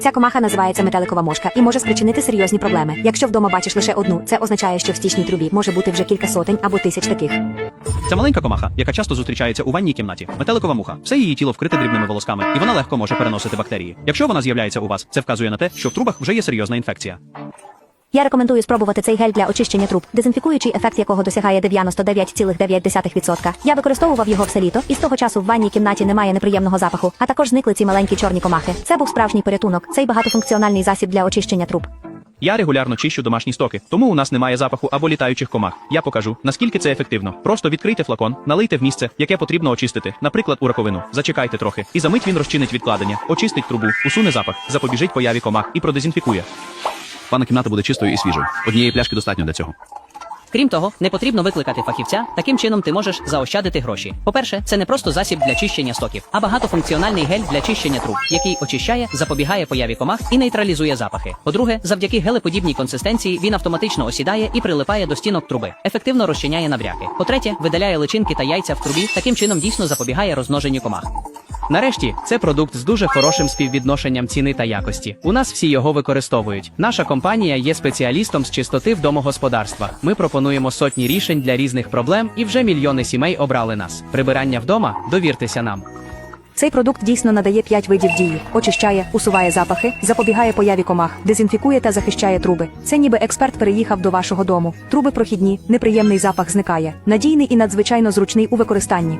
Ця комаха називається метеликова мошка і може спричинити серйозні проблеми. Якщо вдома бачиш лише одну, це означає, що в стічній трубі може бути вже кілька сотень або тисяч таких. Це маленька комаха, яка часто зустрічається у ванній кімнаті. Метеликова муха. Все її тіло вкрите дрібними волосками, і вона легко може переносити бактерії. Якщо вона з'являється у вас, це вказує на те, що в трубах вже є серйозна інфекція. Я рекомендую спробувати цей гель для очищення труб, дезінфікуючий ефект якого досягає 99,9%. Я використовував його все літо, і з того часу в ванній кімнаті немає неприємного запаху, а також зникли ці маленькі чорні комахи. Це був справжній порятунок. Цей багатофункціональний засіб для очищення труб. Я регулярно чищу домашні стоки, тому у нас немає запаху або літаючих комах. Я покажу, наскільки це ефективно. Просто відкрийте флакон, налийте в місце, яке потрібно очистити, наприклад, у раковину. Зачекайте трохи, і за мить він розчинить відкладення, очистить трубу, усуне запах, запобіжить появі комах і продезінфікує. Ванна кімната буде чистою і свіжою. Однієї пляшки достатньо для цього. Крім того, не потрібно викликати фахівця. Таким чином ти можеш заощадити гроші. По-перше, це не просто засіб для чищення стоків, а багатофункціональний гель для чищення труб, який очищає, запобігає появі комах і нейтралізує запахи. По-друге, завдяки гелеподібній консистенції він автоматично осідає і прилипає до стінок труби, ефективно розчиняє набряки. По-третє, видаляє личинки та яйця в трубі, таким чином дійсно запобігає розмноженню комах. Нарешті, це продукт з дуже хорошим співвідношенням ціни та якості. У нас всі його використовують. Наша компанія є спеціалістом з чистоти в домогосподарствах. Ми пропонуємо сотні рішень для різних проблем, і вже мільйони сімей обрали нас. Прибирання вдома, довіртеся нам. Цей продукт дійсно надає 5 видів дії: очищає, усуває запахи, запобігає появі комах, дезінфікує та захищає труби. Це ніби експерт переїхав до вашого дому. Труби прохідні, неприємний запах зникає, надійний і надзвичайно зручний у використанні.